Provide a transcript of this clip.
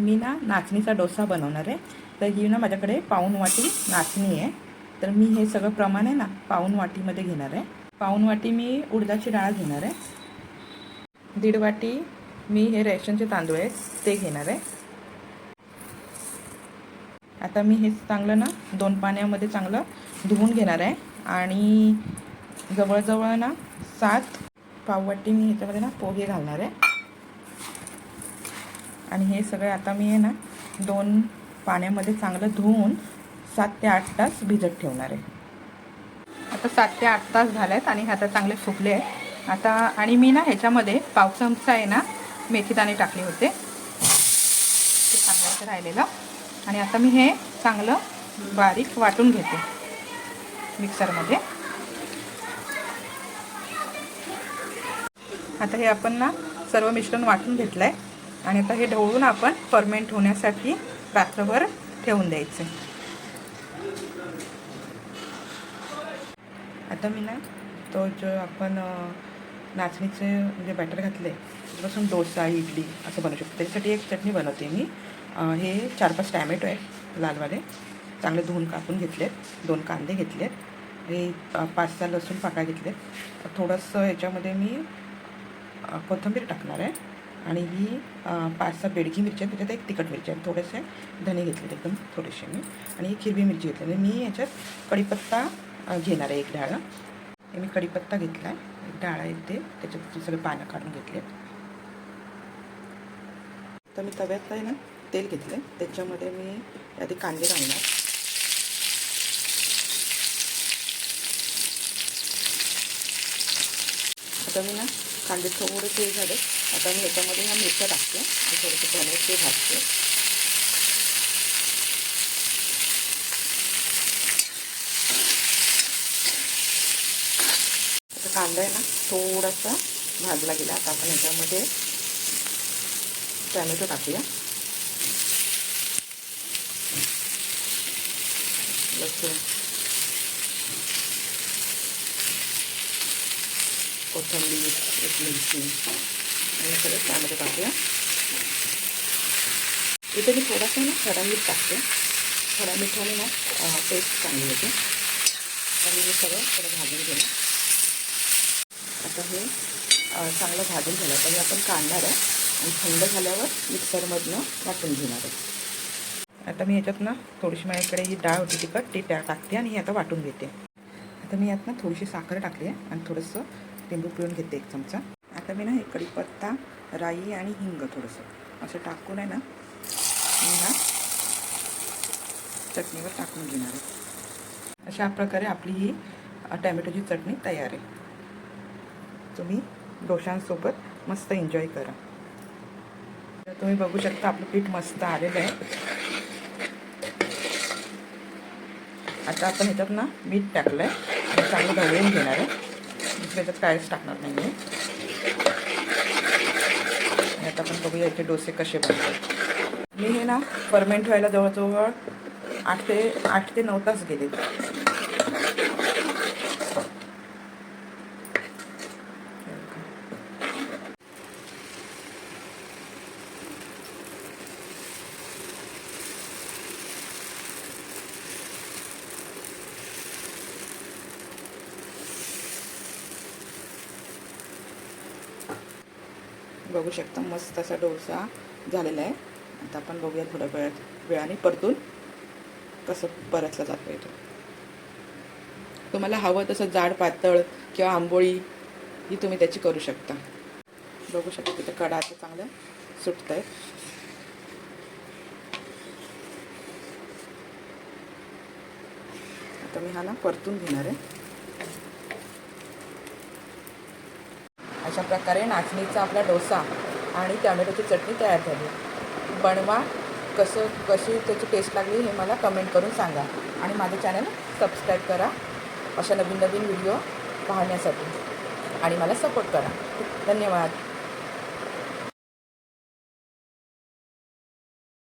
मी ना नाचणीचा डोसा बनवणार आहे. तर ही ना माझ्याकडे पाऊन वाटी नाचणी आहे. तर मी हे सगळं प्रमाण आहे ना पाऊन वाटीमध्ये घेणार आहे. पाऊन वाटी मी उडदाची डाळ घेणार आहे. दीड वाटी मी हे रेशनचे तांदूळ आहेत ते घेणार आहे. आता मी हे चांगलं ना दोन पाण्यामध्ये चांगलं धुवून घेणार आहे. आणि जवळजवळ ना सात पाववाटी मी ह्याच्यामध्ये ना पोहे घालणार आहे. आणि हे सगळे आता मी आहे ना दोन पाण्यामध्ये चांगलं धुवून सात ते आठ तास भिजत ठेवणार आहे. आता सात ते आठ तास झाले आहेत आणि हे आता चांगले फुगले आहेत. आता आणि मी ना ह्याच्यामध्ये पाव चमचा आहे ना मेथीदाणे टाकले होते. ते सांगायचं राहिलेलं. आणि आता मी हे चांगलं बारीक वाटून घेते मिक्सरमध्ये. आता हे आपण ना सर्व मिश्रण वाटून घेतलं आहे आणि आता हे ढवळून आपण फर्मेंट होण्यासाठी रात्रभर ठेवून द्यायचं. आता मी ना तो जो आपण नाचणीचे म्हणजे बॅटर घातले त्याच्यापासून डोसा इडली असं बनवू शकतो. त्याच्यासाठी एक चटणी बनवते मी. हे चार पाच टॅमॅटो आहे लालवाले. चांगले धुवून कापून घेतलेत. दोन कांदे घेतलेत. हे पाच सहा लसूण पाकळ्या घेतलेत. थोडंसं याच्यामध्ये मी कोथिंबीर टाकणार आहे. आणि ही पाच सहा बेडगी मिरची आहे त्याच्यात एक तिखट मिरची आहे. थोडेसे धने घेतलेले एकदम थोडेसे मी. आणि एक हिरवी मिरची घेतलेली मी याच्यात कढीपत्ता घेणार आहे एक डाळ. हे मी कढीपत्ता घेतला आहे एक डाळ आहे ते. त्याच्यात सगळे पानं काढून घेतले तर मी तव्यात आहे ना तेल घेतलं त्याच्यामध्ये मी आधी कांदे घालणार. आता मी ना कांदे थोडेसे हे झाले. आता मी याच्यामध्ये ह्या मिरच्या टाकते थोडेसे टोमॅटो ते भाजते आता कांदा आहे ना थोडासा भाजला गेला. आता आपण याच्यामध्ये टॅमॅटो टाकूया. लसूण. कोथिंबीर एक मिरची आणि सगळं त्यामध्ये टाकूया. इथे मी थोडासा ना खडा मीठ टाकते. खडा मिठाने ना टेस्ट चांगली होते आणि मी सगळं थोडं भाजून घेणार. आता हे चांगलं भाजून झालं. तरी आपण काढणार आहे. आणि थंड झाल्यावर मिक्सरमधनं वाटून घेणार आहे. आता मी याच्यात ना थोडीशी माझ्याकडे ही डाळ होती तिखट ती त्या टाकते आणि हे आता वाटून घेते. आता मी यात ना थोडीशी साखर टाकली आहे. आणि थोडंसं लिंबू पिळून घेते एक चमचा. आता मी ना हे कढीपत्ता राई आणि हिंग थोडंसं असं टाकून आहे ना मी ह्या चटणीवर टाकून घेणार आहे. अशा प्रकारे आपली ही टॅमॅटोची चटणी तयार आहे. तुम्ही डोशांसोबत मस्त एन्जॉय करा. तर तुम्ही बघू शकता आपलं पीठ मस्त आलेलं आहे. आता आपण ह्याच्यात ना मीठ टाकलं आहे आणि चांगलं ढवळून घेणार आहे. त्याच्यात काहीच टाकणार नाही आहे आता आपण बघूया इथे डोसे कसे बनतात. मी हे ना फर्मेंट व्हायला जवळजवळ आठ ते आठ ते नऊ तास गेले. बघू शकता मस्त असा डोसा झालेला आहे. आता आपण बघूया थोड्या वेळात वेळाने परतून कसं परतला जातो येतो तुम्हाला हवं तसं जाड पातळ किंवा आंबोळी ही तुम्ही त्याची करू शकता. बघू शकता तिथं कडा आता चांगलं सुटत आहे आता मी हा ना परतून घेणार आहे. अशा प्रकारे नाचणीचा आपला डोसा आणि टॅमॅटोची चटणी तयार झाली. बनवा कसं कशी त्याची टेस्ट लागली हे मला कमेंट करून सांगा. आणि माझं चॅनल सबस्क्राईब करा. अशा नवीन नवीन व्हिडिओ पाहण्यासाठी. आणि मला सपोर्ट करा. धन्यवाद.